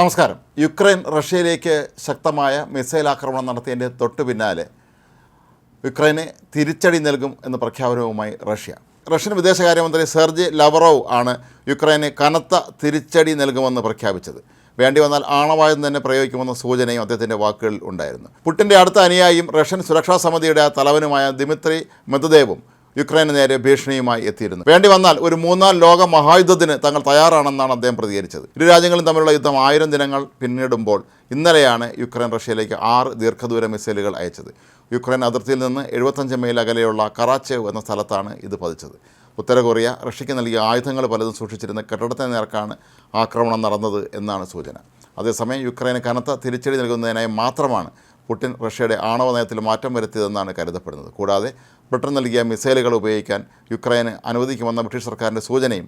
നമസ്കാരം. യുക്രൈൻ റഷ്യയിലേക്ക് ശക്തമായ മിസൈൽ ആക്രമണം നടത്തിയതിന്റെ തൊട്ടു പിന്നാലെ യുക്രൈന് തിരിച്ചടി നൽകും എന്ന പ്രഖ്യാപനവുമായി റഷ്യ. റഷ്യൻ വിദേശകാര്യമന്ത്രി സെർജി ലവറോവ് ആണ് യുക്രൈന് കനത്ത തിരിച്ചടി നൽകുമെന്ന് പ്രഖ്യാപിച്ചത്. വേണ്ടി വന്നാൽ ആണവായുധം തന്നെ പ്രയോഗിക്കുമെന്ന സൂചനയും അദ്ദേഹത്തിന്റെ വാക്കുകളിൽ ഉണ്ടായിരുന്നു. പുട്ടിന്റെ അടുത്ത അനുയായിയും റഷ്യൻ സുരക്ഷാ സമിതിയുടെ തലവനുമായ ദിമിത്രി മെദ്വേവും യുക്രൈന് നേരെ ഭീഷണിയുമായി എത്തിയിരുന്നു. വേണ്ടി വന്നാൽ ഒരു മൂന്നാം ലോക മഹായുദ്ധത്തിന് തങ്ങൾ തയ്യാറാണെന്നാണ് അദ്ദേഹം പ്രതികരിച്ചത്. ഇരു രാജ്യങ്ങളും തമ്മിലുള്ള യുദ്ധം ആയിരം ദിനങ്ങൾ പിന്നിടുമ്പോൾ ഇന്നലെയാണ് യുക്രൈൻ റഷ്യയിലേക്ക് ആറ് ദീർഘദൂര മിസൈലുകൾ അയച്ചത്. യുക്രൈൻ അതിർത്തിയിൽ നിന്ന് എഴുപത്തഞ്ച് മൈൽ അകലെയുള്ള കറാച്ചേവ് എന്ന സ്ഥലത്താണ് ഇത് പതിച്ചത്. ഉത്തര കൊറിയ റഷ്യയ്ക്ക് നൽകിയ ആയുധങ്ങൾ പലതും സൂക്ഷിച്ചിരുന്ന കെട്ടിടത്തിന് നേർക്കാണ് ആക്രമണം നടന്നത് എന്നാണ് സൂചന. അതേസമയം യുക്രൈന് കനത്ത തിരിച്ചടി നൽകുന്നതിനായി മാത്രമാണ് പുടിൻ റഷ്യയുടെ ആണവ നയത്തിൽ മാറ്റം വരുത്തിയതെന്നാണ് കരുതപ്പെടുന്നത്. കൂടാതെ ബ്രിട്ടൻ നൽകിയ മിസൈലുകൾ ഉപയോഗിക്കാൻ യുക്രൈന് അനുവദിക്കുമെന്ന ബ്രിട്ടീഷ് സർക്കാരിന്റെ സൂചനയും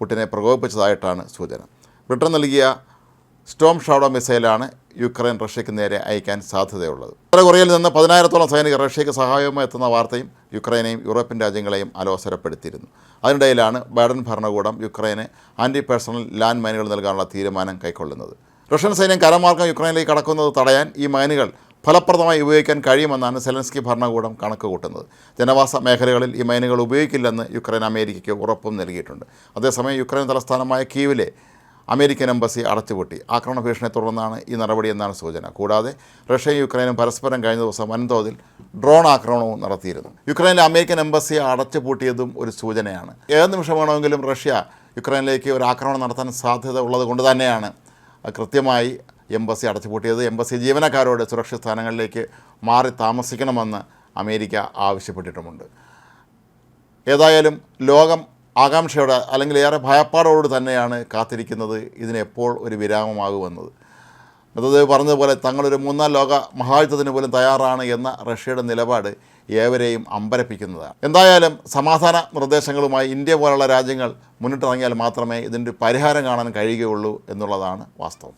പുടിനെ പ്രകോപിപ്പിച്ചതായിട്ടാണ് സൂചന. ബ്രിട്ടൻ നൽകിയ സ്റ്റോം ഷാഡോ മിസൈലാണ് യുക്രൈൻ റഷ്യയ്ക്ക് നേരെ അയക്കാൻ സാധ്യതയുള്ളത്. ഉത്തര കൊറിയയിൽ നിന്ന് പതിനായിരത്തോളം സൈനികർ റഷ്യയ്ക്ക് സഹായവുമായി എത്തുന്ന വാർത്തയും യുക്രൈനെയും യൂറോപ്യൻ രാജ്യങ്ങളെയും അലോസരപ്പെടുത്തിയിരുന്നു. അതിനിടയിലാണ് ബൈഡൻ ഭരണകൂടം യുക്രൈന് ആന്റി പേഴ്സണൽ ലാൻഡ് മൈനുകൾ നൽകാനുള്ള തീരുമാനം കൈക്കൊള്ളുന്നത്. റഷ്യൻ സൈന്യം കരമാർഗം യുക്രൈനിലേക്ക് കടക്കുന്നത് തടയാൻ ഈ മൈനുകൾ ഫലപ്രദമായി ഉപയോഗിക്കാൻ കഴിയുമെന്നാണ് സെലൻസ്കി ഭരണകൂടം കണക്ക് കൂട്ടുന്നത് ജനവാസ മേഖലകളിൽ ഈ മൈനുകൾ ഉപയോഗിക്കില്ലെന്ന് യുക്രൈൻ അമേരിക്കയ്ക്ക് ഉറപ്പും നൽകിയിട്ടുണ്ട്. അതേസമയം യുക്രൈൻ തലസ്ഥാനമായ കീവിലെ അമേരിക്കൻ എംബസി അടച്ചുപൂട്ടി. ആക്രമണ ഭീഷണിയെ തുടർന്നാണ് ഈ നടപടിയെന്നാണ് സൂചന. കൂടാതെ റഷ്യയും യുക്രൈനും പരസ്പരം കഴിഞ്ഞ ദിവസം വൻതോതിൽ ഡ്രോൺ ആക്രമണവും നടത്തിയിരുന്നു. യുക്രൈനിലെ അമേരിക്കൻ എംബസി അടച്ചുപൂട്ടിയതും ഒരു സൂചനയാണ്. ഏത് നിമിഷം വേണമെങ്കിലും റഷ്യ യുക്രൈനിലേക്ക് ഒരു ആക്രമണം നടത്താൻ സാധ്യത ഉള്ളത് കൊണ്ട് തന്നെയാണ് കൃത്യമായി എംബസി അടച്ചുപൂട്ടിയത്. എംബസി ജീവനക്കാരോട് സുരക്ഷിത സ്ഥാനങ്ങളിലേക്ക് മാറി താമസിക്കണമെന്ന് അമേരിക്ക ആവശ്യപ്പെട്ടിട്ടുമുണ്ട്. ഏതായാലും ലോകം ആകാംക്ഷയോടെ അല്ലെങ്കിൽ ഏറെ ഭയപ്പാടോട് തന്നെയാണ് കാത്തിരിക്കുന്നത് ഇതിനെപ്പോൾ ഒരു വിരാമമാകുമെന്നത്. അത് പറഞ്ഞതുപോലെ തങ്ങളൊരു മൂന്നാം ലോക മഹായുദ്ധത്തിന് പോലും തയ്യാറാണ് എന്ന റഷ്യയുടെ നിലപാട് ഏവരെയും അമ്പരപ്പിക്കുന്നതാണ്. എന്തായാലും സമാധാന നിർദ്ദേശങ്ങളുമായി ഇന്ത്യ പോലുള്ള രാജ്യങ്ങൾ മുന്നിട്ടിറങ്ങിയാൽ മാത്രമേ ഇതിന്റെ പരിഹാരം കാണാൻ കഴിയുകയുള്ളൂ എന്നുള്ളതാണ് വാസ്തവം.